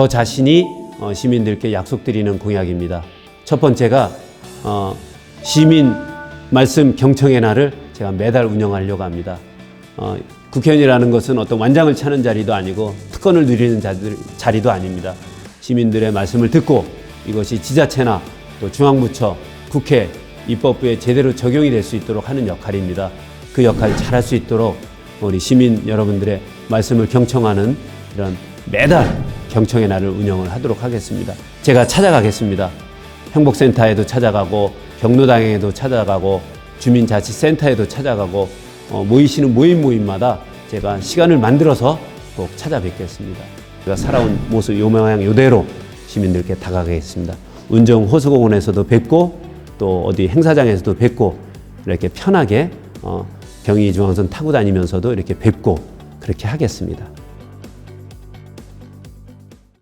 저 자신이 어, 시민들께 약속드리는 공약입니다. 첫 번째가 어, 시민 말씀 경청의 날을 제가 매달 운영하려고 합니다. 어, 국회의원이라는 것은 어떤 완장을 차는 자리도 아니고 특권을 누리는 자리도 아닙니다. 시민들의 말씀을 듣고 이것이 지자체나 또 중앙부처, 국회, 입법부에 제대로 적용이 될 수 있도록 하는 역할입니다. 그 역할을 잘할 수 있도록 우리 시민 여러분들의 말씀을 경청하는 이런 매달 경청의 날을 운영을 하도록 하겠습니다. 제가 찾아가겠습니다. 행복센터에도 찾아가고 경로당에도 찾아가고 주민자치센터에도 찾아가고 어, 모이시는 모임 모임마다 제가 시간을 만들어서 꼭 찾아뵙겠습니다. 제가 살아온 모습 요 모양 요대로 시민들께 다가가겠습니다. 운정 호수공원에서도 뵙고 또 어디 행사장에서도 뵙고 이렇게 편하게 어, 경의중앙선 타고 다니면서도 이렇게 뵙고 그렇게 하겠습니다.